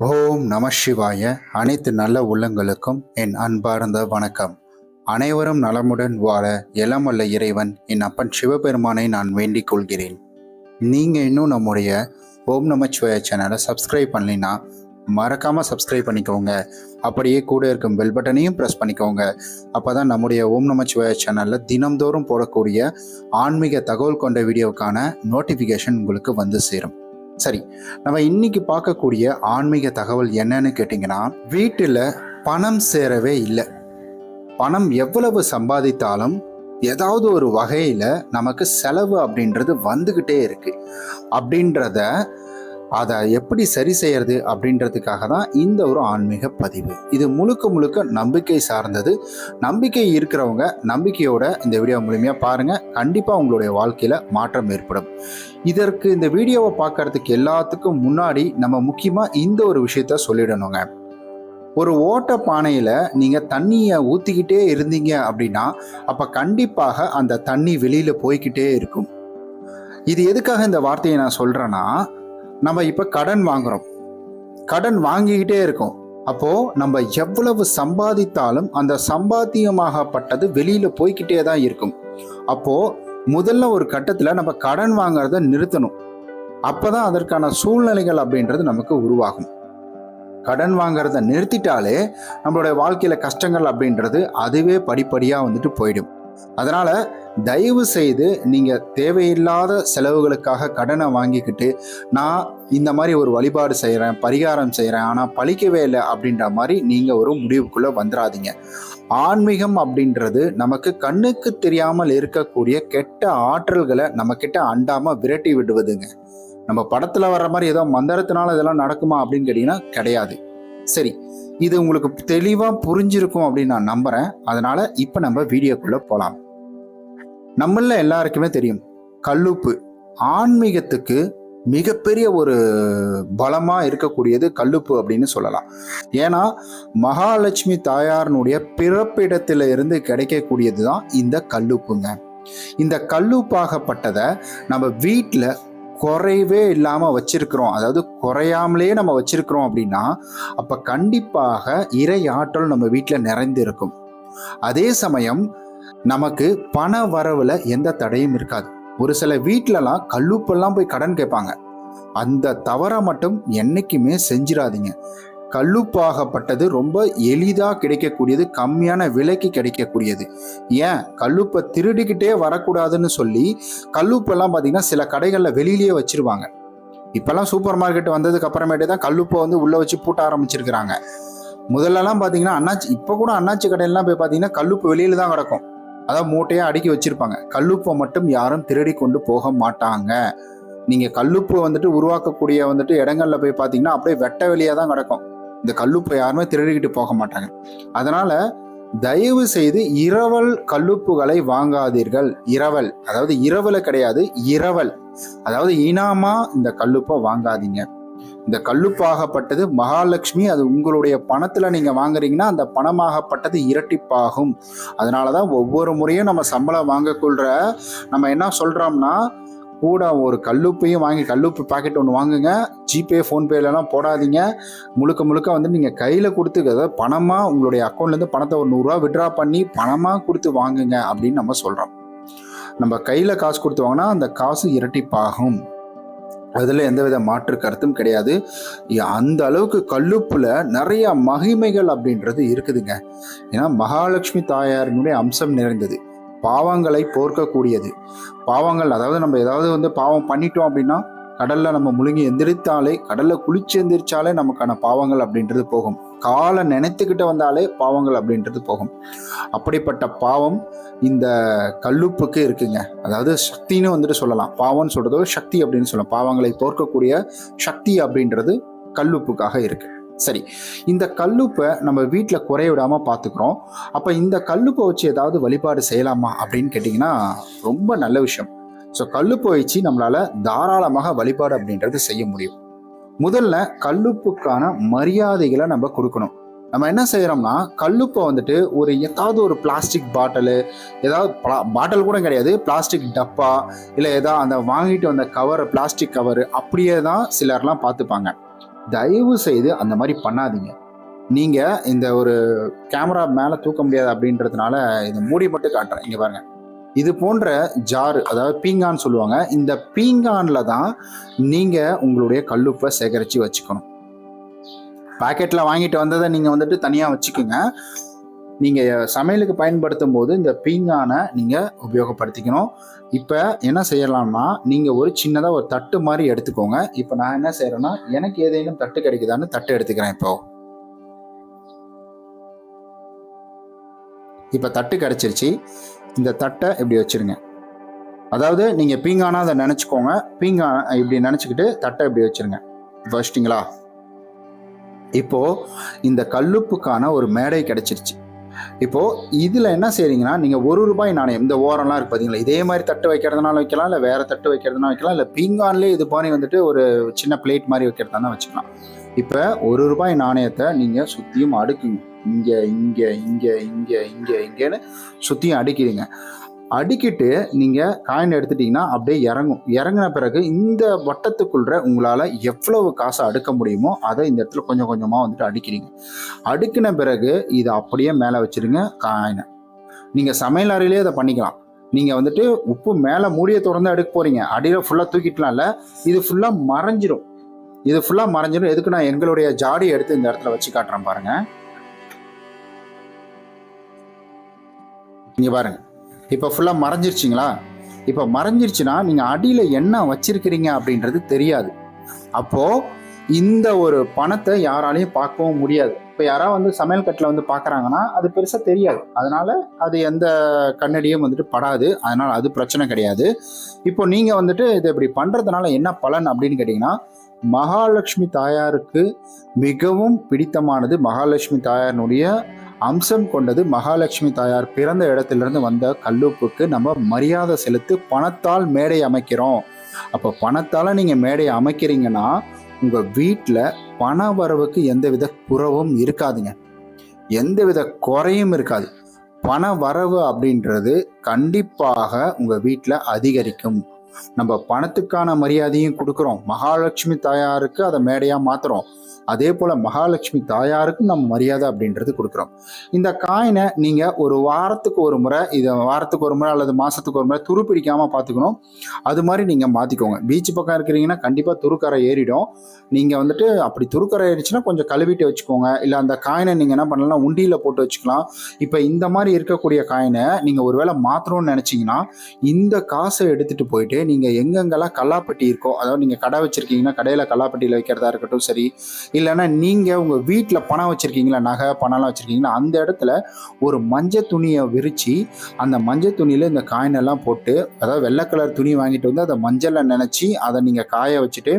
ஓம் நம சிவாய. அனைத்து நல்ல உள்ளங்களுக்கும் என் அன்பார்ந்த வணக்கம். அனைவரும் நலமுடன் வாழ எலமல்ல இறைவன் என் அப்பன் சிவபெருமானை நான் வேண்டிக் கொள்கிறேன். நீங்கள் இன்னும் நம்முடைய ஓம் நமச்சிவாய சேனலை சப்ஸ்கிரைப் பண்ணலைன்னா மறக்காமல் சப்ஸ்கிரைப் பண்ணிக்கோங்க. அப்படியே கூட இருக்கும் பெல் பட்டனையும் ப்ரெஸ் பண்ணிக்கோங்க. அப்போ தான் நம்முடைய ஓம் நமச்சிவாய சேனலில் தினம்தோறும் போடக்கூடிய ஆன்மீக தகவல் கொண்ட வீடியோவுக்கான நோட்டிஃபிகேஷன் உங்களுக்கு வந்து சேரும். சரி நம்ம இன்னைக்கு பார்க்கக்கூடிய ஆன்மீக தகவல் என்னன்னு கேட்டிங்கன்னா வீட்டில் பணம் சேரவே இல்லை. பணம் எவ்வளவு சம்பாதித்தாலும் ஏதாவது ஒரு வகையில் நமக்கு செலவு அப்படின்றது வந்துக்கிட்டே இருக்குது அப்படின்றத அதை எப்படி சரி செய்யறது அப்படின்றதுக்காக தான் இந்த ஒரு ஆன்மீக பதிவு. இது முழுக்க முழுக்க நம்பிக்கை சார்ந்தது. நம்பிக்கை இருக்கிறவங்க நம்பிக்கையோட இந்த வீடியோ மூலியமாக பாருங்கள் கண்டிப்பாக உங்களுடைய வாழ்க்கையில் மாற்றம் ஏற்படும். இதற்கு இந்த வீடியோவை பார்க்கறதுக்கு எல்லாத்துக்கும் முன்னாடி நம்ம முக்கியமாக இந்த ஒரு விஷயத்த சொல்லிடணுங்க. ஒரு ஓட்ட பானையில் நீங்கள் தண்ணியை ஊற்றிக்கிட்டே இருந்தீங்க அப்படின்னா அப்போ கண்டிப்பாக அந்த தண்ணி வெளியில் போய்கிட்டே இருக்கும். இது எதுக்காக இந்த வார்த்தையை நான் சொல்கிறேன்னா நம்ம இப்போ கடன் வாங்குறோம். கடன் வாங்கிக்கிட்டே இருக்கோம். அப்போ நம்ம எவ்வளவு சம்பாதித்தாலும் அந்த சம்பாத்தியமாகப்பட்டது வெளியில போய்கிட்டே தான் இருக்கும். அப்போ முதல்ல ஒரு கட்டத்தில் நம்ம கடன் வாங்குறத நிறுத்தணும். அப்பதான் அதற்கான சூழ்நிலைகள் அப்படின்றது நமக்கு உருவாகும். கடன் வாங்குறத நிறுத்திட்டாலே நம்மளுடைய வாழ்க்கையில கஷ்டங்கள் அப்படின்றது அதுவே படிப்படியாக வந்துட்டு போயிடும். அதனால தயவு செய்து நீங்கள் தேவையில்லாத செலவுகளுக்காக கடனை வாங்கிக்கிட்டு நான் இந்த மாதிரி ஒரு வழிபாடு செய்கிறேன் பரிகாரம் செய்கிறேன் ஆனால் பழிக்கவே இல்லை அப்படின்ற மாதிரி நீங்கள் ஒரு முடிவுக்குள்ளே வந்துடாதீங்க ஆன்மீகம் அப்படின்றது நமக்கு கண்ணுக்கு தெரியாமல் இருக்கக்கூடிய கெட்ட ஆற்றல்களை நம்மக்கிட்ட அண்டாமல் விரட்டி விடுவதுங்க. நம்ம படத்தில் வர்ற மாதிரி ஏதோ மந்திரத்தினால இதெல்லாம் நடக்குமா அப்படின்னு கேட்டிங்கன்னா கிடையாது. சரி இது உங்களுக்கு தெளிவாக புரிஞ்சிருக்கும் அப்படின்னு நான் நம்புகிறேன் அதனால் இப்போ நம்ம வீடியோக்குள்ளே போகலாம் நம்மள எல்லாருக்குமே தெரியும். கல்லுப்பு ஆன்மீகத்துக்கு மிகப்பெரிய ஒரு பலமாக இருக்கக்கூடியது கல்லுப்பு அப்படின்னு சொல்லலாம். ஏன்னா மகாலட்சுமி தாயாரனுடைய பிறப்பிடத்தில் இருந்து கிடைக்கக்கூடியது தான் இந்த கல்லுப்புங்க. இந்த கல்லுப்பாகப்பட்டதை நம்ம வீட்டில் குறைவே இல்லாமல் வச்சிருக்கிறோம். அதாவது குறையாமலே நம்ம வச்சிருக்கிறோம் அப்படின்னா அப்போ கண்டிப்பாக இறை ஆற்றல் நம்ம வீட்டில் நிறைந்திருக்கும். அதே சமயம் நமக்கு பண வரவுல எந்த தடையும் இருக்காது. ஒரு சில வீட்டிலலாம் கல்லுப்பெல்லாம் போய் கடன் கேட்பாங்க. அந்த தவறை மட்டும் என்னைக்குமே செஞ்சிடாதீங்க. கல்லுப்பாகப்பட்டது ரொம்ப எளிதாக கிடைக்கக்கூடியது கம்மியான விலைக்கு கிடைக்கக்கூடியது. ஏன்? கல்லுப்பை திருடிக்கிட்டே வரக்கூடாதுன்னு சொல்லி கல்லுப்பெல்லாம் பார்த்தீங்கன்னா சில கடைகளில் வெளியிலேயே வச்சிருவாங்க. இப்போல்லாம் சூப்பர் மார்க்கெட் வந்ததுக்கு அப்புறமேட்டு தான் கல்லுப்பை வந்து உள்ளே வச்சு பூட்ட ஆரம்பிச்சிருக்கிறாங்க. முதல்லலாம் பார்த்தீங்கன்னா அண்ணாச்சி இப்போ கூட அண்ணாச்சி கடையிலலாம் போய் பார்த்தீங்கன்னா கல்லுப்பு வெளியில தான் கிடக்கும். அதாவது மூட்டையாக அடுக்கி வச்சுருப்பாங்க. கல்லுப்பை மட்டும் யாரும் திருடி கொண்டு போக மாட்டாங்க. நீங்கள் கல்லுப்பு வந்துட்டு உருவாக்கக்கூடிய வந்துட்டு இடங்கள்ல போய் பார்த்தீங்கன்னா அப்படியே வெட்ட வெளியாக தான் கிடக்கும். இந்த கல்லுப்பை யாருமே திருடிக்கிட்டு போக மாட்டாங்க. அதனால் தயவு செய்து இரவல் கல்லுப்புகளை வாங்காதீர்கள். இரவல் அதாவது இரவில் கிடையாது இரவல். அதாவது இனாமா இந்த கல்லுப்பை வாங்காதீங்க. இந்த கல்லுப்பாகப்பட்டது மகாலட்சுமி அது உங்களுடைய பணத்தில் நீங்கள் வாங்குறீங்கன்னா அந்த பணமாகப்பட்டது இரட்டிப்பாகும். அதனால தான் ஒவ்வொரு முறையும் நம்ம சம்பளம் வாங்கக்கொள்ற நம்ம என்ன சொல்கிறோம்னா கூட ஒரு கல்லுப்பையும் வாங்கி கல்லுப்பு பாக்கெட் ஒன்று வாங்குங்க. ஜிபே ஃபோன்பேலலாம் போடாதீங்க. முழுக்க முழுக்க வந்து நீங்கள் கையில் கொடுத்து அதாவது பணமாக உங்களுடைய அக்கௌண்ட்லேருந்து பணத்தை ஒரு நூறுரூவா விட்ரா பண்ணி பணமாக கொடுத்து வாங்குங்க அப்படின்னு நம்ம சொல்கிறோம் நம்ம கையில் காசு கொடுத்து வாங்கினா அந்த காசு இரட்டிப்பாகும். அதில் எந்தவித மாற்று கருத்தும் கிடையாது. அந்த அளவுக்கு கல்லுப்புல நிறைய மகிமைகள் அப்படின்றது இருக்குதுங்க. ஏன்னா மகாலட்சுமி தாயாரினுடைய அம்சம் நிறைந்தது. பாவங்களை போர்க்கக்கூடியது. பாவங்கள் அதாவது நம்ம ஏதாவது வந்து பாவம் பண்ணிட்டோம் அப்படின்னா கடல்ல நம்ம முழுங்கி எந்திரித்தாலே கடல்ல குளிச்சு எந்திரிச்சாலே நமக்கான பாவங்கள் அப்படின்றது போகும். காலை நினைத்துக்கிட்டு வந்தாலே பாவங்கள் அப்படின்றது போகும். அப்படிப்பட்ட பாவம் இந்த கல்லுப்புக்கு இருக்குங்க. அதாவது சக்தின்னு வந்துட்டு சொல்லலாம். பாவம்னு சொல்றதோ சக்தி அப்படின்னு சொல்லலாம். பாவங்களை தோற்கக்கூடிய சக்தி அப்படின்றது கல்லுப்புக்காக இருக்கு. சரி இந்த கல்லுப்பை நம்ம வீட்டில் குறைய விடாமல் பார்த்துக்கிறோம். அப்போ இந்த கல்லுப்பை வச்சு ஏதாவது வழிபாடு செய்யலாமா அப்படின்னு கேட்டிங்கன்னா ரொம்ப நல்ல விஷயம். ஸோ கல்லுப்பை வச்சு நம்மளால் தாராளமாக வழிபாடு அப்படின்றது செய்ய முடியும். முதல்ல கல்லுப்புக்கான மரியாதைகளை நம்ம கொடுக்கணும். நம்ம என்ன செய்யறோம்னா கல்லுப்பை வந்துட்டு ஒரு ஏதாவது ஒரு பிளாஸ்டிக் பாட்டிலு ஏதாவது பாட்டில் கூட கிடையாது பிளாஸ்டிக் டப்பா இல்லை ஏதாவது அந்த வாங்கிட்டு வந்த கவர் பிளாஸ்டிக் கவர் அப்படியே தான் சிலர்லாம் பார்த்துப்பாங்க. தயவு செய்து அந்த மாதிரி பண்ணாதீங்க. நீங்கள் இந்த ஒரு கேமரா மேலே தூக்க முடியாது அப்படின்றதுனால இதை மூடி மட்டும் காட்டுறேன். இங்கே பாருங்கள் இது போன்ற ஜாரு அதாவது பீங்கான் சொல்லுவாங்க இந்த பீங்கானில் தான் நீங்கள் உங்களுடைய கல்லுப்பை சேகரித்து வச்சுக்கணும். பாக்கெட்டில் வாங்கிட்டு வந்ததை நீங்கள் வந்துட்டு தனியாக வச்சுக்கோங்க. நீங்கள் சமையலுக்கு பயன்படுத்தும் போது இந்த பீங்கானை நீங்கள் உபயோகப்படுத்திக்கணும். இப்போ என்ன செய்யலாம்னா நீங்கள் ஒரு சின்னதாக ஒரு தட்டு மாதிரி எடுத்துக்கோங்க. இப்போ நான் என்ன செய்கிறேன்னா எனக்கு ஏதேனும் தட்டு கிடைக்குதான்னு தட்டு எடுத்துக்கிறேன் இப்போ. இப்போ தட்டு கிடச்சிருச்சு. இந்த தட்டை இப்படி வச்சுருங்க. அதாவது நீங்கள் பீங்கானா அதை நினச்சிக்கோங்க. பீங்கான் இப்படி நினச்சிக்கிட்டு தட்டை இப்படி வச்சிருங்க. இப்போ வச்சிட்டிங்களா? இப்போது இந்த கல்லுப்புக்கான ஒரு மேடை கிடச்சிருச்சு. இப்போது இதில் என்ன செய்கிறீங்கன்னா நீங்கள் ஒரு ரூபாய் நாணயம் இந்த ஓரம்லாம் இருக்குது பார்த்தீங்களா இதே மாதிரி தட்டு வைக்கிறதுனால வைக்கலாம் இல்லை வேறு தட்டு வைக்கிறதுனால வைக்கலாம் இல்லை பீங்கான்லேயே இது மாதிரி வந்துட்டு ஒரு சின்ன பிளேட் மாதிரி வைக்கிறதா வச்சுக்கலாம். இப்போ ஒரு ரூபாய் நாணயத்தை நீங்கள் சுற்றியும் அடுக்குங்க. இங்கே இங்கே இங்கே இங்கே இங்கே இங்கேன்னு சுத்தியும் அடுக்கிடுங்க. அடிக்கிட்டு நீங்கள் காயின் எடுத்துட்டிங்கன்னா அப்படியே இறங்கும். இறங்கின பிறகு இந்த வட்டத்துக்குள்ள உங்களால் எவ்வளவு காசை அடுக்க முடியுமோ அதை இந்த இடத்துல கொஞ்சம் கொஞ்சமாக வந்துட்டு அடிக்கிறீங்க அடுக்கின பிறகு இதை அப்படியே மேலே வச்சிருங்க காயினை நீங்கள் சமையல் அறையிலே அதை பண்ணிக்கலாம். நீங்கள் வந்துட்டு உப்பு மேலே மூடியை திறந்து அடுக்க போகிறீங்க அடியில் ஃபுல்லாக தூக்கிட்டலாம்ல இது ஃபுல்லாக மறைஞ்சிரும். இது ஃபுல்லாக மறைஞ்சிடும் எதுக்கு நான் எங்களுடைய ஜாடி எடுத்து இந்த இடத்துல வச்சு காட்டுறேன் பாருங்க. இங்க பாருங்க. இப்போ ஃபுல்லாக மறைஞ்சிருச்சிங்களா? இப்போ மறைஞ்சிருச்சுன்னா நீங்கள் அடியில் என்ன வச்சிருக்கிறீங்க அப்படின்றது தெரியாது. அப்போது இந்த ஒரு பணத்தை யாராலையும் பார்க்கவும் முடியாது. இப்போ யாராவது வந்து சமையல் கட்டில் வந்து பார்க்குறாங்கன்னா அது பெருசாக தெரியாது. அதனால அது எந்த கண்ணடியும் வந்துட்டு படாது. அதனால் அது பிரச்சனை கிடையாது. இப்போ நீங்கள் வந்துட்டு இதை இப்படி பண்ணுறதுனால என்ன பலன் அப்படின்னு கேட்டிங்கன்னா மகாலட்சுமி தாயாருக்கு மிகவும் பிடித்தமானது. மகாலட்சுமி தாயாரினுடைய அம்சம் கொண்டது மகாலட்சுமி தாயார் பிறந்த இடத்திலிருந்து வந்த கல்லூப்புக்கு நம்ம மரியாதை செலுத்து பணத்தால் மேடை அமைக்கிறோம். அப்போ பணத்தால் நீங்கள் மேடை அமைக்கிறீங்கன்னா உங்கள் வீட்டில் பண வரவுக்கு எந்தவித குறவும் இருக்காதுங்க. எந்தவித குறையும் இருக்காது. பண வரவு அப்படின்றது கண்டிப்பாக உங்கள் வீட்டில் அதிகரிக்கும். நம்ம பணத்துக்கான மரியாதையும் கொடுக்குறோம். மகாலட்சுமி தாயாருக்கு அதை மேடையாக மாற்றுறோம் அதே போல் மகாலட்சுமி தாயாருக்கும் நம்ம மரியாதை அப்படின்றது கொடுக்குறோம். இந்த காயினை நீங்கள் ஒரு வாரத்துக்கு ஒரு முறை இதை வாரத்துக்கு ஒரு முறை அல்லது மாதத்துக்கு ஒரு முறை துரு பிடிக்காமல் பார்த்துக்கணும். அது மாதிரி நீங்கள் மாற்றிக்கோங்க பீச் பக்கம் இருக்கிறீங்கன்னா கண்டிப்பாக துருக்கரை ஏறிடும். நீங்கள் வந்துட்டு அப்படி துருக்கரை ஏறிச்சுன்னா கொஞ்சம் கழுவிட்டு வச்சுக்கோங்க. இல்லை அந்த காயினை நீங்கள் என்ன பண்ணலாம்? உண்டியில் போட்டு வச்சுக்கலாம். இப்போ இந்த மாதிரி இருக்கக்கூடிய காயினை நீங்கள் ஒருவேளை மாற்றணும்னு நினச்சிங்கன்னா இந்த காசை எடுத்துகிட்டு போயிட்டு நீங்கள் எங்கெங்கெல்லாம் கல்லாப்பட்டி இருக்கோ அதாவது நீங்கள் கடை வச்சுருக்கீங்கன்னா கடையில் கல்லாப்பட்டியில் வைக்கிறதா இருக்கட்டும் சரி. இல்லைன்னா நீங்கள் உங்கள் வீட்டில் பணம் வச்சுருக்கீங்களா நகை பணம்லாம் வச்சுருக்கீங்களா அந்த இடத்துல ஒரு மஞ்சள் துணியை விரித்து அந்த மஞ்சள் துணியில் இந்த காயினெல்லாம் போட்டு அதாவது வெள்ளை கலர் துணி வாங்கிட்டு வந்து அதை மஞ்சளில் நினச்சி அதை நீங்கள் காய வச்சுட்டு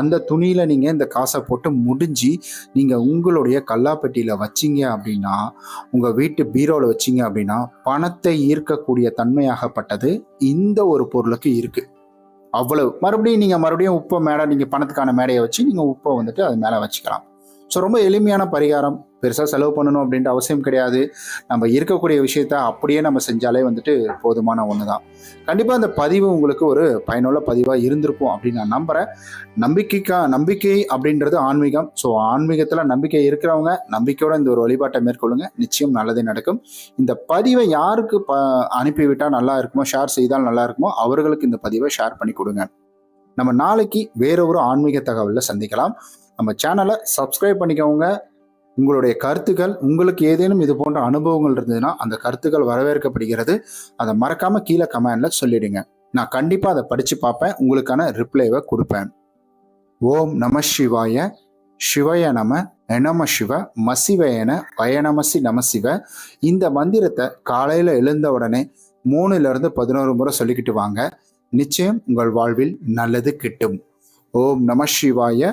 அந்த துணியில் நீங்கள் இந்த காசை போட்டு முடிஞ்சு நீங்கள் உங்களுடைய கல்லாப்பெட்டியில் வச்சிங்க அப்படின்னா உங்கள் வீட்டு பீரோவில் வச்சிங்க அப்படின்னா பணத்தை ஈர்க்கக்கூடிய தன்மையாகப்பட்டது இந்த ஒரு பொருளுக்கு இருக்குது அவ்வளவு. மறுபடியும் நீங்கள் மறுபடியும் உப்பை மேடை நீங்கள் பணத்துக்கான மேடையை வச்சு நீங்கள் உப்பை வந்துட்டு அது மேலே வச்சுக்கலாம். ஸோ ரொம்ப எளிமையான பரிகாரம். பெருசாக செலவு பண்ணணும் அப்படின்ற அவசியம் கிடையாது. நம்ம இருக்கக்கூடிய விஷயத்த அப்படியே நம்ம செஞ்சாலே வந்துட்டு போதுமான ஒன்று தான் கண்டிப்பாக அந்த பதிவு உங்களுக்கு ஒரு பயனுள்ள பதிவாக இருந்திருக்கும் அப்படின்னு நான் நம்புகிறேன் நம்பிக்கைக்கா நம்பிக்கை அப்படின்றது ஆன்மீகம். ஸோ ஆன்மீகத்தில் நம்பிக்கை இருக்கிறவங்க நம்பிக்கையோட இந்த ஒரு வழிபாட்டை மேற்கொள்ளுங்க. நிச்சயம் நல்லதே நடக்கும். இந்த பதிவை யாருக்கு ப அனுப்பிவிட்டால் நல்லா இருக்குமோ ஷேர் செய்தால் நல்லா இருக்குமோ அவர்களுக்கு இந்த பதிவை ஷேர் பண்ணி கொடுங்க. நம்ம நாளைக்கு வேற ஒரு ஆன்மீக தகவலில் சந்திக்கலாம். நம்ம சேனலை சப்ஸ்கிரைப் பண்ணிக்கோங்க. உங்களுடைய கருத்துக்கள் உங்களுக்கு ஏதேனும் இது போன்ற அனுபவங்கள் இருந்ததுன்னா அந்த கருத்துக்கள் வரவேற்கப்படுகிறது. அதை மறக்காமல் கீழே கமெண்டில் சொல்லிடுங்க. நான் கண்டிப்பாக அதை படித்து பார்ப்பேன். உங்களுக்கான ரிப்ளைவை கொடுப்பேன். ஓம் நம சிவாய சிவய நம எனம சிவ மசிவயன வயநமசி நமசிவ இந்த மந்திரத்தை காலையில் எழுந்த உடனே மூணுலேருந்து பதினோரு முறை சொல்லிக்கிட்டு வாங்க. நிச்சயம் உங்கள் வாழ்வில் நல்லது கிட்டும். ஓம் நம சிவாய